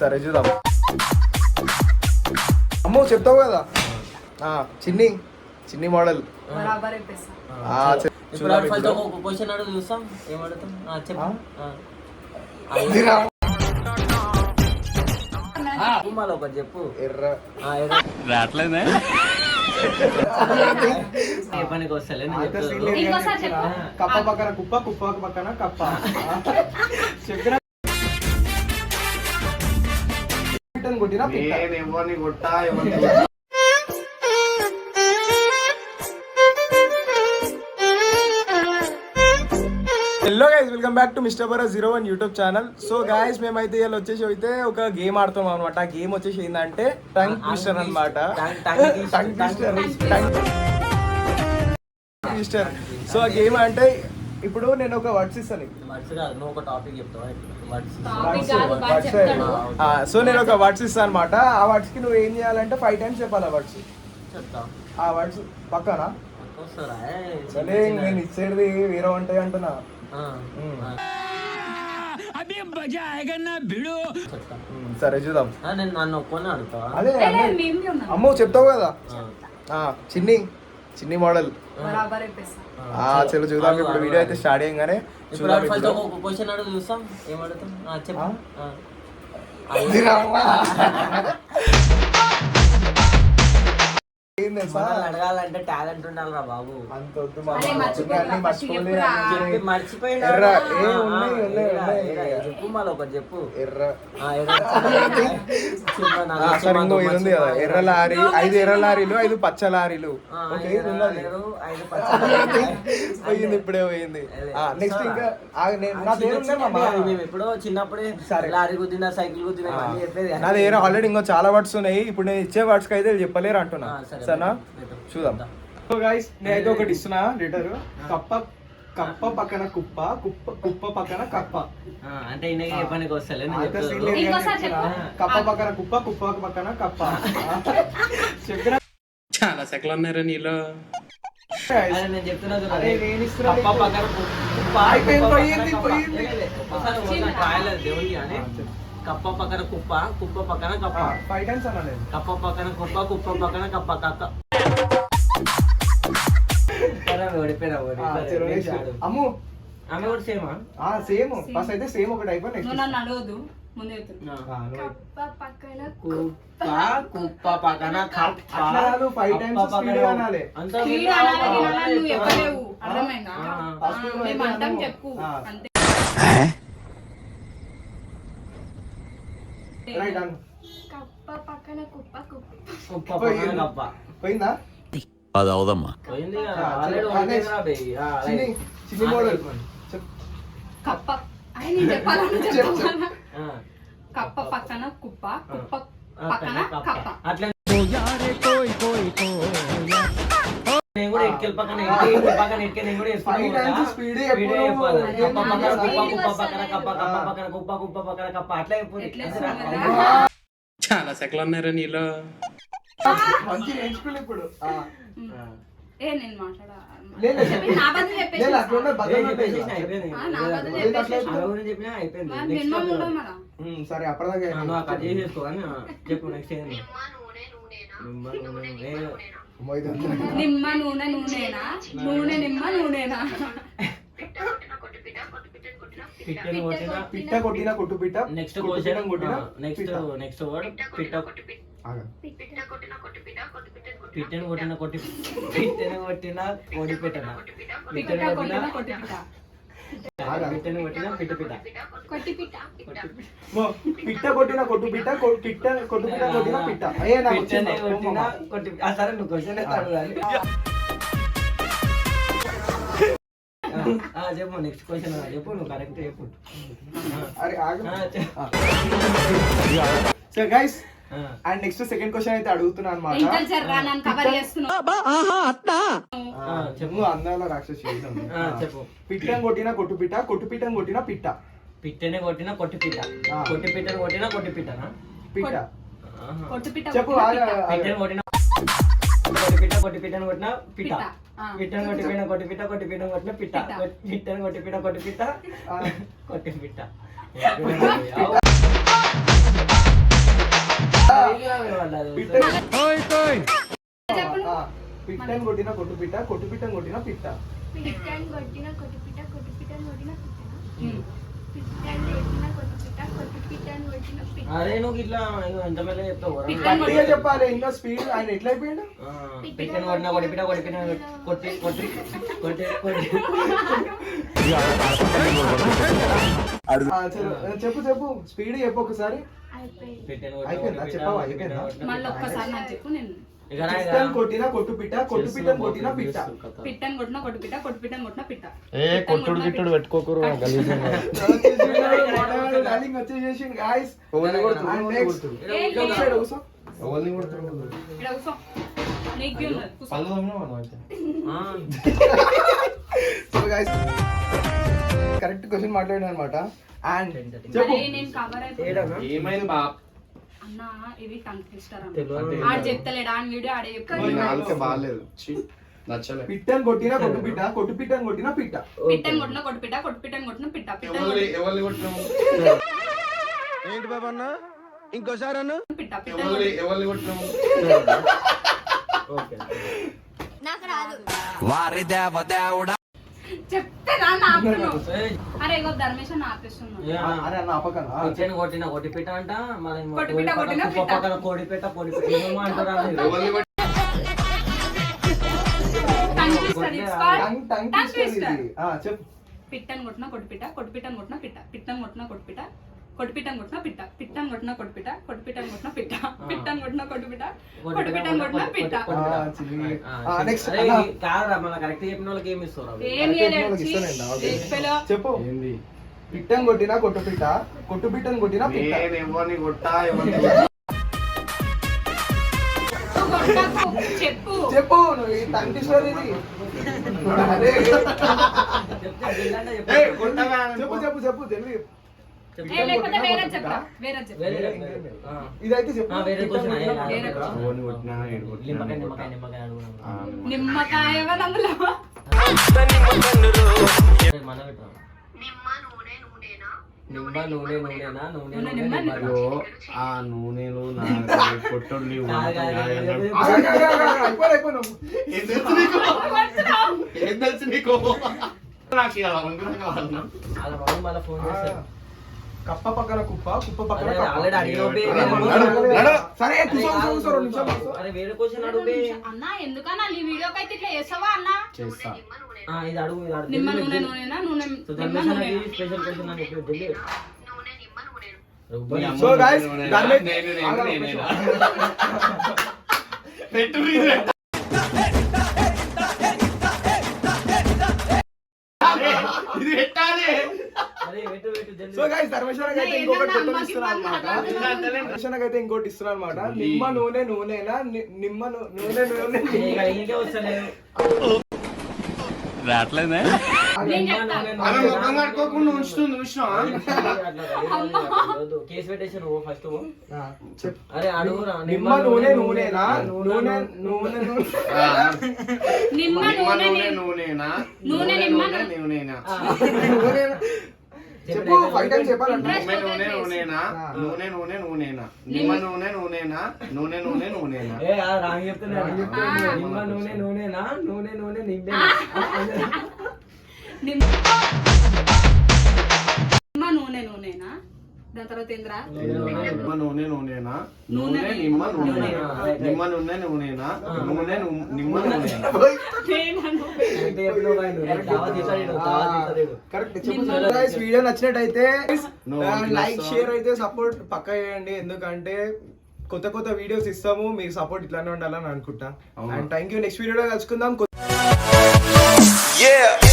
సరే చూద్దాం. అమ్మో చెప్తావు కదా? ఆ, చిన్ని చిన్ని మోడల్. చూస్తాం? ఏం అడుగుతాం? ఆ, చెప్పు. ఒకటి ఎర్ర. రావట్లేదే? ఏ పనికి వస్తలే. కప్ప పక్కన కుప్ప కుప్ప పక్కన కప్ప. చెప్పిన కొట్టినా ఎవరిని కొట్టా ఎవరిని hello guys welcome back to mister బరా zero one YouTube channel so guys మేమైతే ఇలా వచ్చేసి అయితే ఒక గేమ్ ఆడుతాం అనమాట ఆ గేమ్ వచ్చేసి ఏంటంటే టంగ్ ట్విస్టర్ అనమాట tongue- tongue twister. Tongue twister tongue twister so ఆ గేమ్ అంటే ఇప్పుడు నేను ఒక వర్డ్స్ ఇస్తాను. సో నేను ఒక వర్డ్స్ ఇస్తాను అనమాట ఆ వర్డ్స్కి నువ్వు ఏం చేయాలంటే ఫైవ్ టైమ్స్ చెప్పాలి ఆ వర్డ్స్. చెప్తా. ఆ వర్డ్స్ పక్కనా. సరే నేను ఇచ్చేది వేరే ఉంటాయి అంటున్నా. సరే చూద్దాం. అదే. అమ్మో చెప్తావు కదా? చిన్ని. చిన్ని మోడల్. చలో చూద్దాం. ఇప్పుడు వీడియో అయితే. స్టార్ట్ చేయగానే ఇప్పుడు చూద్దాం ఇప్పుడు. ఉన్నాయి, ఏరా, ఉన్నాయి. ఏరా, చెప్పు మళ్ళీ చెప్పు. ఎర్ర. లారీ ఐదు ఎర్ర లారీలు ఐదు పచ్చ లారీలు. పోయింది ఇప్పుడే పోయింది. నెక్స్ట్ ఇంకా ఎప్పుడో చిన్నప్పుడే సరే. లారీ గుద్దినా సైకిల్ గుద్దినా చెప్పేది. నా దగ్గర ఆల్రెడీ ఇంకో చాలా వర్డ్స్ ఉన్నాయి. ఇప్పుడు నేను ఇచ్చే వర్డ్స్ అయితే చెప్పలేరు అంటున్నా. సరేనా. చూద్దాం సో గైస్ నేనైతే ఒకటి ఇస్తున్నా లెటర్ కప్ప కప్ప పక్కన కుప్ప కుప్ప కుప్ప పక్కన కప్ప అంటే పనికి. కప్ప పక్కన కుప్ప కుప్ప పక్కన కప్ప చెప్పిన చాలా సెకలు ఉన్నారా నీలో నేను చెప్తున్నా కప్ప. పక్కన కుప్ప, అయిపోయింది, పోయింది. పోయింది. దేవుడికి. కప్ప పక్కన కుప్ప కుప్ప పక్కన కప్ప. ఫైవ్ టైమ్స్ నేను. కప్ప పక్కన కుప్ప కుప్ప పక్కన కప్ప కక్క. అమ్ము. ఆమె కూడా సేమా? ఆ సేమ్. ఫస్ట్ అయితే సేమ్ ఒకటి అయిపోయి నెక్స్ట్ నన్ను ముందే చెప్తున్నా. కుప్ప కుప్ప పక్కన కప్ప. కప్ప స్పీడ్ అనాలి, నువ్వు అర్థమైందా? చెప్పు. అంతే రైట్ అను కప్ప పక్కన కుప్ప కుప్ప. కుప్ప పక్కన కప్ప. పోయిందా? అది అవదమ్మా పోయింది ఆల్రెడీ ఆ, next. ఓడిపోయిందిరా బే. ఆ, చిన్ని రైట్. చిన్ని మోడల్ కప్ప. అయి నేను చెప్పాలని చెప్పు, చెప్పాలా ఆ. కప్ప పక్కన కుప్ప కుప్ప పక్కన కప్ప. అట్లా నేను కూడా ఇటుకెళ్ళి పక్కన ఇటుకెళ్ళి ఇటు పక్కన ఇటుకెళ్ళి నేను కూడా వేసుకుంటూ Five పోతా. times speed Speed ఎప్పుడు ఏ చెప్పాలి. అదే కప్ప పక్కన అదే కుప్ప, speed కుప్ప పక్కన వస్తలేదు. కప్ప, కప్ప ఆ. పక్కన కుప్ప, కుప్ప పక్కన కప్ప. అట్లా? చాలా సెకలు ఉన్నారా నీలో ఇప్పుడు. ఏ నేను మాట్లాడా? నా బదులు చెప్పేసి సరే అప్పటిదాకా చెప్పు నెక్స్ట్ నిమ్మ నూనె నూనెనా? నూనె నిమ్మ నూనెనా? పిట్టని కొట్టిన పిట్ట కొట్టిన కొట్టు పిట్ట. నెక్స్ట్ కొట్టు క్వశ్చన్. కొట్టిన నెక్స్ట్. నెక్స్ట్ వర్డ్ పిట్ట. పిట్టని కొట్టిన కొట్టి పిట్టని కొట్టిన కోడి పెట్టన పిట్ట పిట్టని కొట్టిన కొట్టిన కొట్టి పిట్ట కొట్టిన కొట్టి పిట్ట. పిట్ట కొట్టిన కొట్టు పిట్ట కొట్టిన పిట్ట. అయ్యే నాకు పిట్టని వచ్చింది. కొట్టిన కొట్టి ఆ సరే నువ్వు క్వశ్చన్ చెప్పు నెక్స్ట్ క్వశ్చన్ చెప్పు నువ్వు కరెక్ట్ చెప్పు. So guys and next second question అయితే అడుగుతున్నా అనమాట చెప్పు నువ్వు అందాల రాక్షసి చెప్పు పిట్టం కొట్టిన కొట్టు పిట్ట కొట్టు పిట్టం కొట్టిన పిట్ట పిట్టని కొట్టిన కొట్టి పిట్ట. కొట్టి పిట్టని కొట్టిన కొట్టి పిట్టనా పిట్ట. ఆహా. కొట్టు పిట్ట చెప్పు. పిట్టని కొట్టిన కొట్టి పిట్ట. కొట్టి పిట్టని కొట్టిన పిట్ట. పిట్టని కొట్టి పిట్ట కొట్టి పిట్ట. కొట్టి పిట్టని కొట్టిన పిట్ట. పిట్టని కొట్టి పిట్ట కొట్టి పిట్ట. కొట్టి పిట్ట పిట్టని కొట్టిన కొట్టు పిట్ట కొట్టు పిట్టని కొట్టిన పిట్ట పిట్టని కొట్టిన పిట్ట అరే నువ్వు ఇట్లా ఎంత మెల్ల చెప్తావు చెప్పాలి ఇంకా స్పీడ్ ఆయన ఎట్లా అయిపోయాడు పిట్టని కొట్టిన కొట్టిపిట కొట్టిపిట కొట్టి కొట్టి కొట్టి కొట్టి. చెప్పు చెప్పు. స్పీడ్ చెప్పు ఒకసారి. అయిపోయింది. చెప్పావా? మళ్ళీ. ఒక్కసారి నాకు చెప్పు నేను. పిట్టని కొట్టిన కొట్టు పిట్ట. కొట్టు పిట్టని కొట్టిన పిట్ట. పిట్టని కొట్టిన కొట్టు పిట్ట. కొట్టు పిట్టని కొట్టిన పిట్ట ఏ కొట్టుడు గిట్టుడు పెట్టుకోకరు కరెక్ట్ క్వశ్చన్ మాట్లాడాను అనమాట అండ్? ఏమైంది బాప్ అన్న ఇవి టంగ్ ట్విస్టర్ అన్న తెలియదు. ఆడు చెప్తలేడు? ఆడ వీడియో ఆడే నీ చెప్తాడు నాలుకే బాగాలేదు. ఛీ, నచ్చలే. పిట్టని కొట్టిన కొట్టు పిట్ట కొట్టు పిట్టని కొట్టిన పిట్ట. పిట్టని కొట్టిన కొట్టు పిట్ట కొట్టు పిట్టని కొట్టిన పిట్ట పిట్టని ఎవరిని కొట్టిన ఎవరిని కొట్టినావు? పిట్ట పిట్టని ఎవరిని కొట్టిన ఎవరిని కొట్టినావు? ఓకే. నాకు రాదు. చెప్తే నాన్న ఆపుతున్నావు అరే ఇగో ధర్మేశ్ ఆపేస్తున్నావు కొట్టిన కొట్టి పిట్ట అంట. పక్కన, పిట్టని కొట్టిన కొట్టు పిట్ట. కొట్టు పిట్టని కొట్టిన పిట్ట పిట్టని కొట్టిన కొట్టు పిట్ట కొట్టు పిట్టని కొట్టిన పిట్ట పిట్టని కొట్టిన కొట్టు పిట్ట కొట్టు పిట్టని కొట్టిన పిట్ట పిట్టని కొట్టిన కొట్టు పిట్ట కొట్టు పిట్టని కొట్టిన పిట్ట కాదురా మన కరెక్ట్ చెప్పిన వాళ్ళకి ఏమి ఇస్తారు? ఏం చెప్పు ఏంది పిట్టని కొట్టిన కొట్టు పిట్ట కొట్టు పిట్టని కొట్టిన పిట్ట ఎవరిని కొట్టా ఎవరిని? చెప్పు చెప్పు నువ్వు చెప్పు. చెప్పు చెప్పు చెప్పు ఇదైతే నిమ్మకాయ. నిమ్మ నూనె నూనెనా? నూనె నూనె, ఆ నూనెలు నా నీకు? కావాలన్నా? అలా మళ్ళీ ఫోన్ చేస్తారు. కప్ప పక్కన కుప్ప కుప్ప పక్కన. సరే. అరే వేరే క్వశ్చన్ అడుగు బే. అన్న ఎందుకన్నా? నీ వీడియోకి అయితే ఇట్లా చేస్తావా అన్న? చేస్తా. ఆ, ఇది అడుగు ఇది అడుగు. నిమ్మ నూనె నూనె సో నూనె స్పెషల్ క్వశ్చన్ అని చెప్పి జల్దీ. మీ అమ్మ ధర్మేశ్వరకి అయితే నేను ఇంకొకటి కొత్తది ఇస్తున్నా అనమాట అయితే ఇంకోటి ఇస్తున్నా అనమాట నిమ్మ నూనె నూనెనా ని- నిమ్మ ను- నూనె నూనె. రావట్లేదే నేను నిమ్మ చెప్తా. నూనె ఆమె నూనెనా? ముఖం కట్టుకోకుండా ఉంచుతుంది చూసినావా? అట్లా కాదు, వద్దు. కేసు పెట్టేసి నువ్వు ఫస్ట్ ఆ, చెప్పు. అరే అడుగురా నిమ్మ నూనె నూనెనా నూనె నూనె నూనె ఆ, నిమ్మ నిమ్మ నూనె నూనె నూనెనా నూనె నూనె నిమ్మ నూనె నూనె. నూనెనా నూనెనా? చెప్పు టైమ్స్ చెప్పాలంటే. నూనె నూనె నూనెనా. నూనె నూనె నూనెనా? నిమ్మ నూనె నూనెనా? నూనె నూనె నూనెనా? ఏ ఆ రాంగ్ చెప్తున్నా. నిమ్మ నూనె నూనెనా? నూనె నూనె నిమ్మ నిమ్మ నూనె నూనెనా? దాని తర్వాత ఏంద్రా? నిమ్మ నూనె నూనెనా? నూనె నూనె నిమ్మ నూనె. నూనె. నిమ్మ నూనె. నూనెనా? నూనె నిమ్మ గైస్ వీడియో నచ్చినట్టయితే లైక్ షేర్ అయితే సపోర్ట్ పక్క చేయండి. ఎందుకంటే కొత్త కొత్త వీడియోస్ ఇస్తాము మీ సపోర్ట్ ఇట్లానే ఉండాలని అనుకుంటా. అండ్ థ్యాంక్ యూ నెక్స్ట్ వీడియోలో కలుసుకుందాం. Yeah.